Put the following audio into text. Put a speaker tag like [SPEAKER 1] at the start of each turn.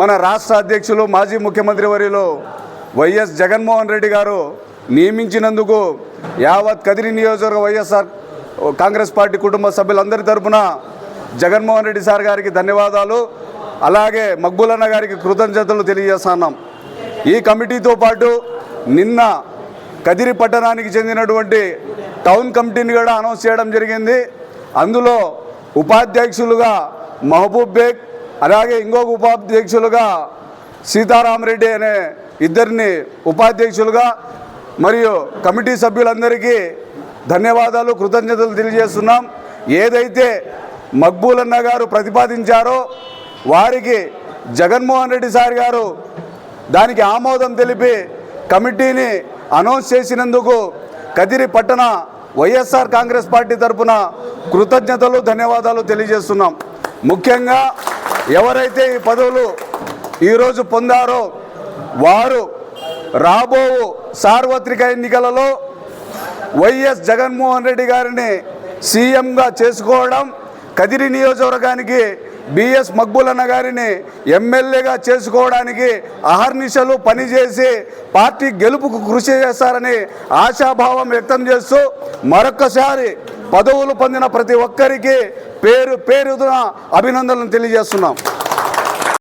[SPEAKER 1] మన రాష్ట్ర అధ్యక్షులు మాజీ ముఖ్యమంత్రి వరిలో వైఎస్ జగన్మోహన్ రెడ్డి గారు నియమించినందుకు యావత్ కదిరి నియోజకవర్గ వైఎస్ఆర్ కాంగ్రెస్ పార్టీ కుటుంబ సభ్యులందరి తరఫున జగన్మోహన్ రెడ్డి సార్ గారికి ధన్యవాదాలు. అలాగే మగ్గులన్న గారికి కృతజ్ఞతలు తెలియజేస్తున్నాం. ఈ కమిటీతో పాటు నిన్న కదిరి పట్టణానికి చెందినటువంటి టౌన్ కమిటీని కూడా అనౌన్స్ చేయడం జరిగింది. అందులో ఉపాధ్యక్షులుగా మహబూబ్ బేగ్ అలాగే ఇంకొక ఉపాధ్యక్షులుగా సీతారామరెడ్డి అనే ఇద్దరిని ఉపాధ్యక్షులుగా మరియు కమిటీ సభ్యులందరికీ ధన్యవాదాలు కృతజ్ఞతలు తెలియజేస్తున్నాం. ఏదైతే మక్బూలన్న గారు ప్రతిపాదించారో వారికి జగన్మోహన్ రెడ్డి సార్ గారు దానికి ఆమోదం తెలిపి కమిటీని అనౌన్స్ చేసినందుకు కదిరి పట్టణ వైఎస్ఆర్ కాంగ్రెస్ పార్టీ తరఫున కృతజ్ఞతలు ధన్యవాదాలు తెలియజేస్తున్నాం. ముఖ్యంగా ఎవరైతే ఈ పదవులు ఈరోజు పొందారో వారు రాబో సార్వత్రిక ఎన్నికలలో వైఎస్ జగన్మోహన్ రెడ్డి గారిని సీఎంగా చేసుకోవడం కదిరి నియోజకవర్గానికి బిఎస్ మక్బులన్న గారిని ఎమ్మెల్యేగా చేసుకోవడానికి అహర్నిశలు పనిచేసి పార్టీ గెలుపుకు కృషి చేస్తారని ఆశాభావం వ్యక్తం చేస్తూ మరొక్కసారి పదవులు పొందిన ప్రతి ఒక్కరికి పేరు పేరున అభినందనలు తెలియజేస్తున్నాం.